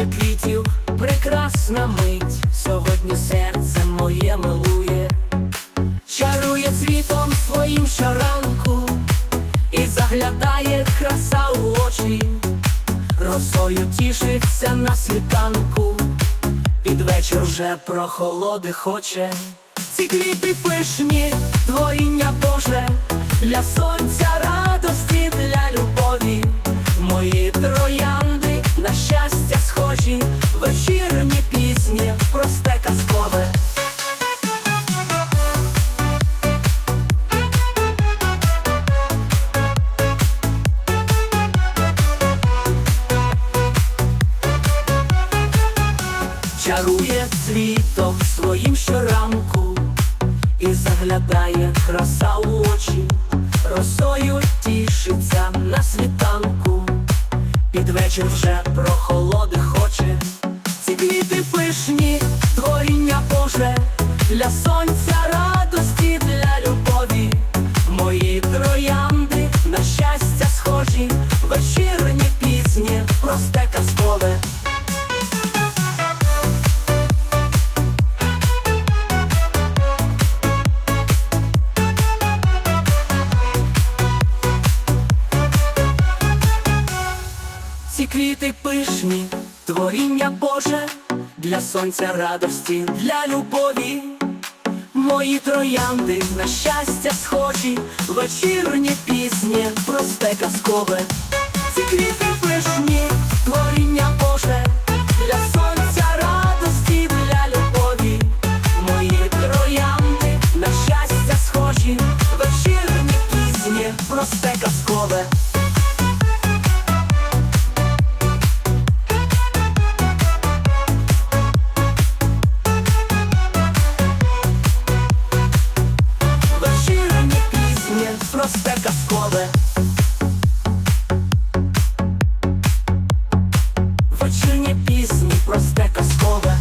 пахне квітів, прекрасна мить, сьогодні серце моє милує, чарує світом своїм щоранку, і заглядає краса у очі, росою тішиться на світанку, під вечір вже прохолоди хоче. Ці квіти пишні, творіння Боже, для сонця. Чарує світом своїм щоранку. І заглядає краса у очі, росою тішиться на світанку, під вечір вже прохолоди хоче. Ці квіти пишні, творіння Боже, для сонця радості, для любові, мої троянди на щастя схожі, вечірні пісні, просте квіти пишні, творіння Боже, для сонця радості, для любові. Мої троянди на щастя схожі, вечірні пісні, просте казкове. Ці квіти пишні, творіння Боже, для сонця радості, для любові. Мої троянди на щастя схожі, вечірні пісні, просте казкове. вечірні пісні, просте казкове.